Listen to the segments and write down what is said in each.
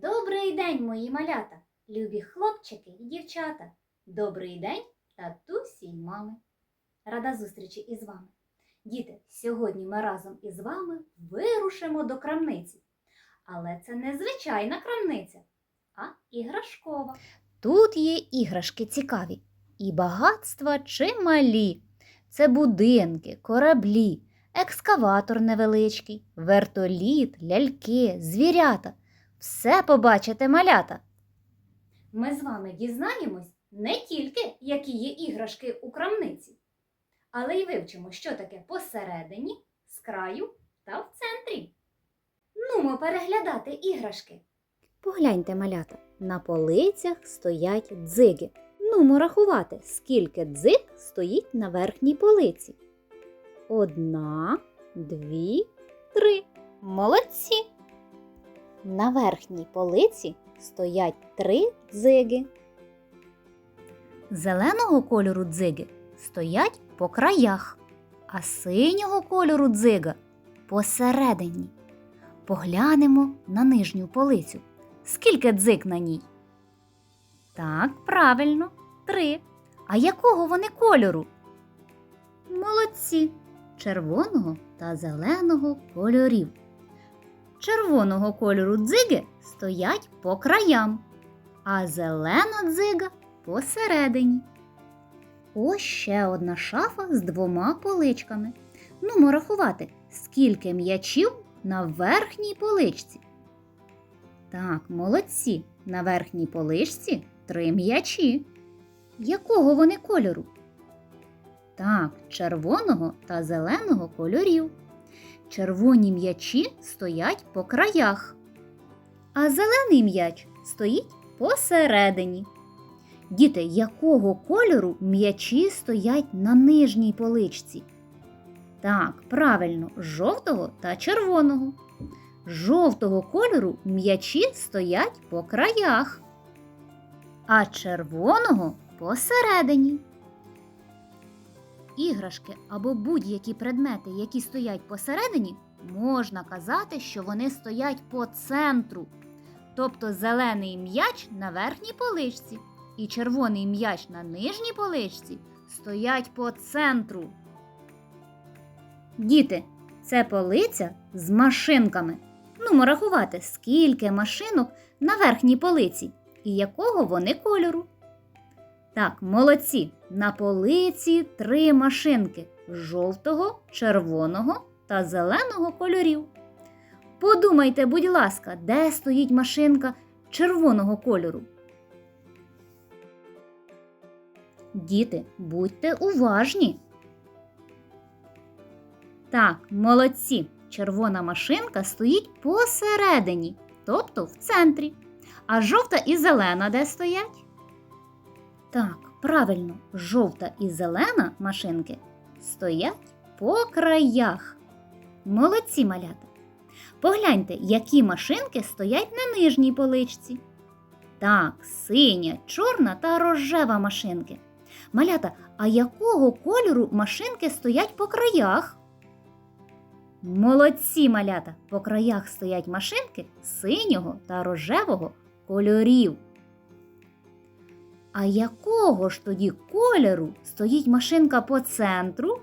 Добрий день, мої малята, любі хлопчики і дівчата. Добрий день, татусі й мами. Рада зустрічі із вами. Діти, сьогодні ми разом із вами вирушимо до крамниці. Але це не звичайна крамниця, а іграшкова. Тут є іграшки цікаві і багатства чималі. Це будинки, кораблі, екскаватор невеличкий, вертоліт, ляльки, звірята. Все побачите малята. Ми з вами дізнаємось не тільки, які є іграшки у крамниці, але й вивчимо, що таке посередині, з краю та в центрі. Нумо переглядати іграшки. Погляньте, малята, на полицях стоять дзиги. Нумо рахувати, скільки дзиг стоїть на верхній полиці. Одна, дві, три. Молодці! На верхній полиці стоять три дзиги. Зеленого кольору дзиги стоять по краях, а синього кольору дзига посередині. Поглянемо на нижню полицю. Скільки дзиг на ній? Так, правильно, три. А якого вони кольору? Молодці, червоного та зеленого кольорів червоного кольору дзиги стоять по краям, а зелена дзига посередині. Ось ще одна шафа з двома поличками. Нумо рахувати, скільки м'ячів на верхній поличці. Так, молодці. На верхній поличці три м'ячі. Якого вони кольору? Так, червоного та зеленого кольорів. Червоні м'ячі стоять по краях, а зелений м'яч стоїть посередині. Діти, якого кольору м'ячі стоять на нижній поличці? Так, правильно, жовтого та червоного. Жовтого кольору м'ячі стоять по краях, а червоного посередині. Іграшки або будь-які предмети, які стоять посередині, можна казати, що вони стоять по центру. Тобто зелений м'яч на верхній поличці і червоний м'яч на нижній поличці стоять по центру. Діти, це полиця з машинками. Ну, рахувати, скільки машинок на верхній полиці і якого вони кольору. Так, молодці. На полиці три машинки жовтого, червоного та зеленого кольорів. Подумайте, будь ласка, де стоїть машинка червоного кольору? Діти, будьте уважні. Так, молодці. Червона машинка стоїть посередині, тобто в центрі. А жовта і зелена де стоять? Так, правильно, жовта і зелена машинки стоять по краях. Молодці малята. Погляньте, які машинки стоять на нижній поличці. Так, синя, чорна та рожева машинки. Малята, а якого кольору машинки стоять по краях? Молодці малята! По краях стоять машинки синього та рожевого кольорів. А якого ж тоді кольору стоїть машинка по центру?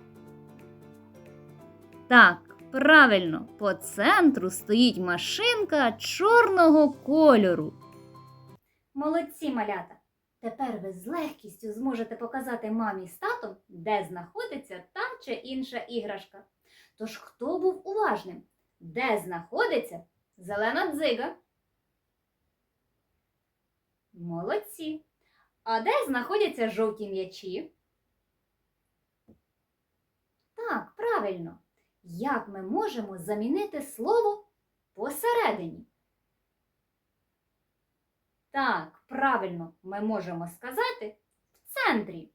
Так, правильно, по центру стоїть машинка чорного кольору. Молодці малята! Тепер ви з легкістю зможете показати мамі з татом, де знаходиться та чи інша іграшка. Тож хто був уважним? Де знаходиться зелена дзига? Молодці! А де знаходяться жовті м'ячі? Так, правильно. Як ми можемо замінити слово посередині? Так, правильно, ми можемо сказати в центрі.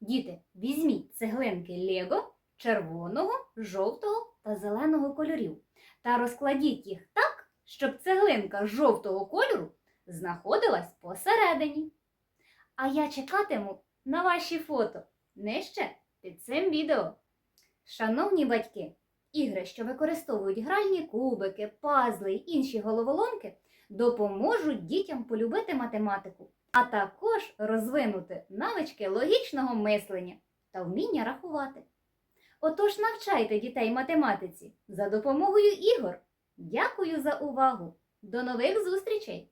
Діти, візьміть цеглинки Лего червоного, жовтого та зеленого кольорів та розкладіть їх так, щоб цеглинка жовтого кольору знаходилась посередині. А я чекатиму на ваші фото нижче під цим відео. Шановні батьки, Ігри, що використовують гральні кубики, пазли й інші головоломки, допоможуть дітям полюбити математику, а також розвинути навички логічного мислення та вміння рахувати. Отож навчайте дітей математиці за допомогою ігор. Дякую за увагу! До нових зустрічей!